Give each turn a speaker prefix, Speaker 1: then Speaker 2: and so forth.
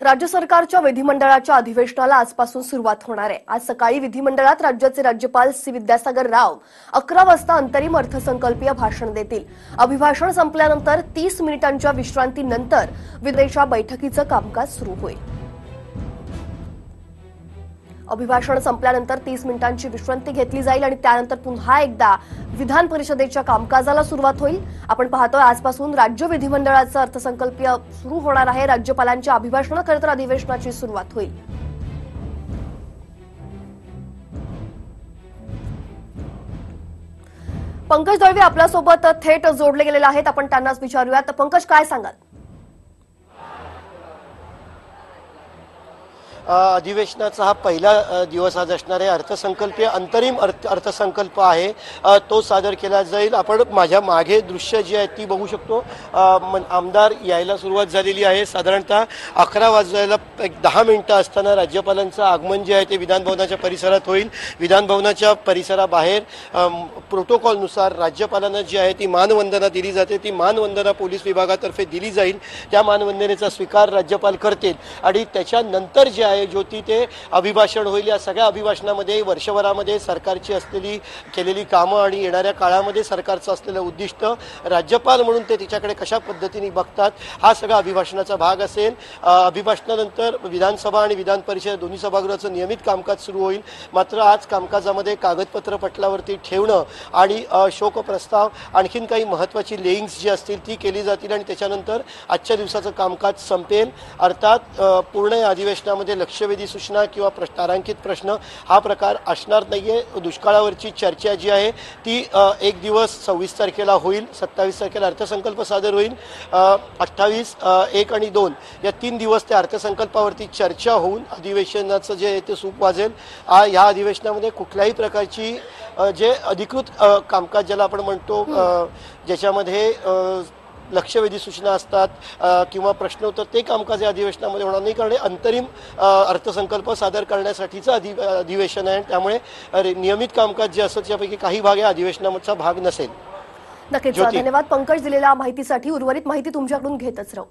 Speaker 1: राज्य सरकारच्या विधिमंडळाच्या अधिवेशनाला आजपासून सुरुवात होणार आहे. आज सकाळी विधिमंडळात राज्याचे राज्यपाल सी विद्यासागर राव अकरा वाजता अंतरिम अर्थसंकल्पीय भाषण देतील. अभिभाषण संपल्यानंतर तीस मिनिटांच्या विश्रांतीनंतर विदेशा बैठकीचं कामकाज सुरू होईल. अभिभाषण संपल्यानंतर तीस मिनिटांची विश्रांती घेतली जाईल आणि त्यानंतर पुन्हा एकदा विधान परिषदेच्या कामकाजाला सुरुवात होईल. आपण पाहतोय आजपासून राज्य विधिमंडळाचं अर्थसंकल्पीय सुरू होणार आहे. राज्यपालांच्या अभिभाषणाकरिता अधिवेशनाची सुरुवात होईल. पंकज दळवी आपल्यासोबत थेट जोडले गेलेले आहेत. आपण त्यांनाच विचारूयात. पंकज काय सांगाल?
Speaker 2: अधिवेशनाचा हा पहिला दिवस आज असणार आहे. अर्थसंकल्पीय अंतरिम अर्थ अर्थसंकल्प आहे. तो सादर केला जाईल. आपण माझ्या मागे दृश्य जी आहेत ती बघू शकतो. आमदार यायला सुरुवात झालेली आहे. साधारणतः अकरा वाजायला एक दहा मिनटं असताना राज्यपालांचं आगमन जे आहे ते विधानभवनाच्या परिसरात होईल. विधानभवनाच्या परिसराबाहेर प्रोटोकॉलनुसार राज्यपालांना जी आहे ती मानवंदना दिली जाते. ती मानवंदना पोलीस विभागातर्फे दिली जाईल. त्या मानवंदनेचा स्वीकार राज्यपाल करतील. आणि त्याच्यानंतर जे आहे ज्योती ते अभिभाषण होईल. या सगळ्या अभिभाषणामध्ये वर्षभरामध्ये सरकारची असलेली केलेली कामं आणि येणाऱ्या काळामध्ये सरकारचं असलेलं उद्दिष्ट राज्यपाल म्हणून ते तिच्याकडे कशा पद्धतीने बघतात हा सगळा अभिभाषणाचा भाग असेल. अभिभाषणानंतर विधानसभा आणि विधान परिषद दोन्ही सभागृहाचं नियमित कामकाज सुरू होईल. मात्र आज कामकाजामध्ये कागदपत्र पटलावरती ठेवणं आणि शोक शोकप्रस्ताव आणखीन काही महत्त्वाची लेईंग्स जी असतील ती केली जातील आणि त्याच्यानंतर आजच्या दिवसाचं कामकाज संपेल. अर्थात पूर्ण या अधिवेशनामध्ये लक्षवेधी सूचना किंवा प्रश्न तारांकित प्रश्न हा प्रकार असणार नाही आहे दुष्काळावरची चर्चा जी आहे ती एक दिवस सव्वीस तारखेला होईल सत्तावीस तारखेला अर्थसंकल्प सादर होईल. अठ्ठावीस एक आणि दोन या तीन दिवस त्या अर्थसंकल्पावरती चर्चा होऊन अधिवेशनाचं जे आहे ते सूप वाजेल. ह्या अधिवेशनामध्ये कुठल्याही प्रकारची जे अधिकृत कामकाज ज्याला आपण म्हणतो ज्याच्यामध्ये लक्षवेधी सूचना असतात किंवा प्रश्नोत्तर ते कामकाज या अधिवेशनामध्ये होणार नाही. कारण हे अंतरिम अर्थसंकल्प सादर करण्यासाठीचं अधि अधिवेशन आहे. त्यामुळे नियमित कामकाज जे असतं त्यापैकी काही भाग या अधिवेशनाचा भाग नसेल.
Speaker 1: नक्कीच. धन्यवाद. पंकज दिलेल्या माहितीसाठी उर्वरित माहिती तुमच्याकडून घेतच राहू.